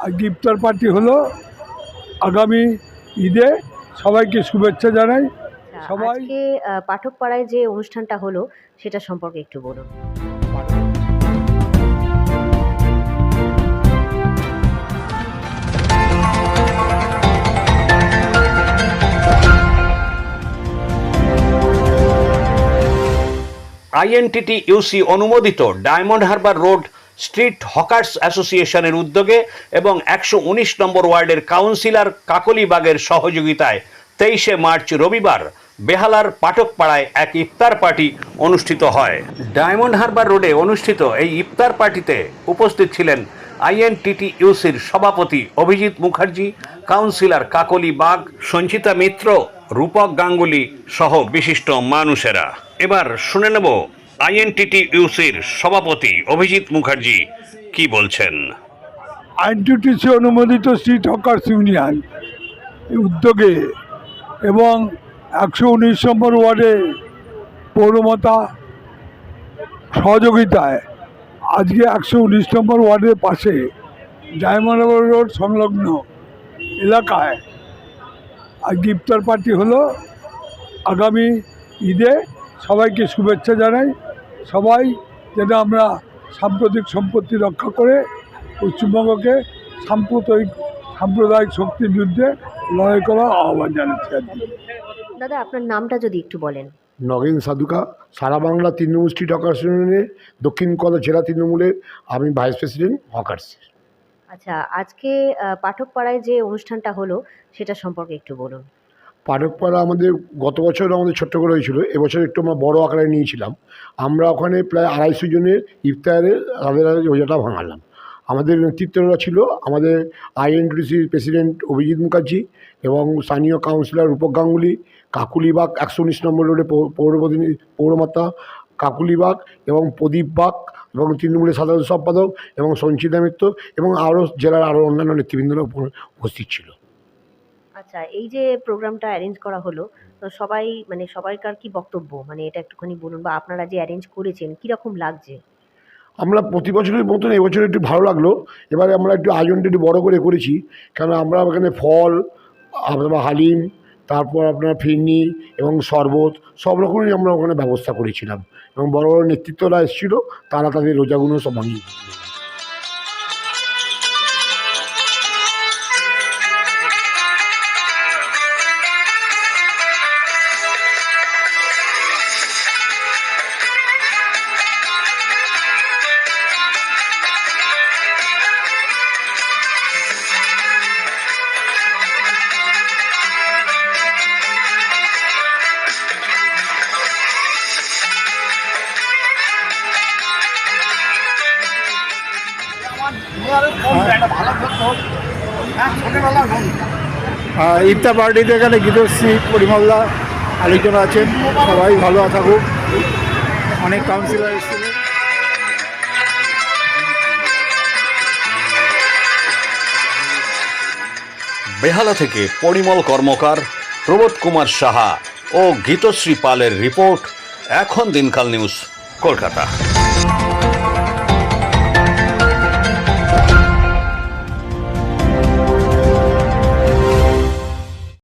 আর ইফতার party হলো আগামী ঈদে। সবাইকে শুভেচ্ছা জানাই। আচ্ছা, সবাই- পাঠক পাড়ায় যে অনুষ্ঠানটা হলো সেটা সম্পর্কে একটু বলুন। আইএনটিটি ইউসি অনুমোদিত Diamond Harbour road street hawkers অ্যাসোসিয়েশনের উদ্যোগে এবং একশো উনিশ নম্বর ওয়ার্ডের কাউন্সিলর কাকলিবাগের সহযোগিতায় তেইশে মার্চ রবিবার বেহালার পাঠকপাড়ায় এক ইফতার পার্টি অনুষ্ঠিত হয়। ডায়মন্ড হারবার রোডে অনুষ্ঠিত এই ইফতার পার্টিতে উপস্থিত ছিলেন আইএনটিটি ইউসির সভাপতি অভিজিৎ মুখার্জি, কাউন্সিলর কাকলি বাগ সঞ্চিতা মিত্র, রূপক গাঙ্গুলি সহ বিশিষ্ট মানুষেরা। এবার শুনে নেব আইএনটিটি ইউসির সভাপতি অভিজিৎ মুখার্জি কি বলছেন? আইনটিটিসি অনুমোদিত স্ট্রিট হকার্স ইউনিয়ন উদ্যোগে এবং একশো উনিশ নম্বর ওয়ার্ডে পৌরমাতা সহযোগিতায় আজকে একশো উনিশ নম্বর ওয়ার্ডের পাশে ডায়মন্ড রোড সংলগ্ন এলাকায় আজকে ইফতার পার্টি হলো। আগামী ঈদে সবাইকে শুভেচ্ছা জানাই। সবাই যেন আমরা সাম্প্রতিক সম্পত্তি রক্ষা করে পশ্চিমবঙ্গকে সাম্প্রদায়িক সাম্প্রদায়িক শক্তির বিরুদ্ধে লড়াই করার আহ্বান জানাচ্ছি আর দাদা আপনার নামটা যদি একটু বলেন। নগেন সাধুকা সারা বাংলা তৃণমূল স্ট্রিট হকার্স ইউনিয়নে দক্ষিণ কলকাতা জেলা তৃণমূলের আমি ভাইস প্রেসিডেন্ট হকার্স। আচ্ছা আজকে আহ, পাঠক পাড়ায় যে অনুষ্ঠানটা হলো সেটা সম্পর্কে একটু বলুন। পাঠকপাড়া আমাদের গত বছর আমাদের ছোট্ট করে হয়েছিল, এবছর একটু আমরা বড় আকারে নিয়েছিলাম। আমরা ওখানে প্রায় আড়াইশো জনের ইফতারের তাদের রোজাটা ভাঙালাম। আমাদের নেতৃত্বরা ছিল আমাদের আইএনটিসির প্রেসিডেন্ট অভিজিৎ মুখার্জি এবং স্থানীয় কাউন্সিলর রূপক গাঙ্গুলি, কাকুলিবাগ একশো উনিশ নম্বর রোডে পৌর পৌরমাতা কাকুলিবাগ এবং প্রদীপ বাগ এবং তৃণমূলের সাধারণ সম্পাদক এবং সঞ্চিতা মিত্র এবং আরও জেলার আরও অন্যান্য নেতৃবৃন্দরা উপস্থিত ছিল। আচ্ছা এই যে প্রোগ্রামটা অ্যারেঞ্জ করা হলো, তো সবাই মানে সবাইকার কি বক্তব্য? মানে এটা একটুখানি বলুন বা আপনারা যে অ্যারেঞ্জ করেছেন, কীরকম লাগছে? আমরা প্রতি বছরের মতন এবছর একটু ভালো লাগল। এবারে আমরা একটু আয়োজনটা একটু বড়ো করে করেছি। কারণ আমরা ওখানে ফল আপনার হালিম, তারপর আপনার ফিরনি এবং শরবত, সব রকমই আমরা ওখানে ব্যবস্থা করেছিলাম। এবং বড় বড় নেতৃত্বরা এসেছিল, তারা তাদের রোজাগুলো সব ভাঙিয়ে ইফতার পার্টিতে এখানে গীতশ্রী পরিমল্লা আলোচনা আছেন। সবাই ভালো থাকুক। অনেক কাউন্সিলর এসেছিলেন। বেহালা থেকে পরিমল কর্মকার, প্রবোধ কুমার সাহা ও গীতশ্রী পালের রিপোর্ট, এখন দিনকাল নিউজ, কলকাতা।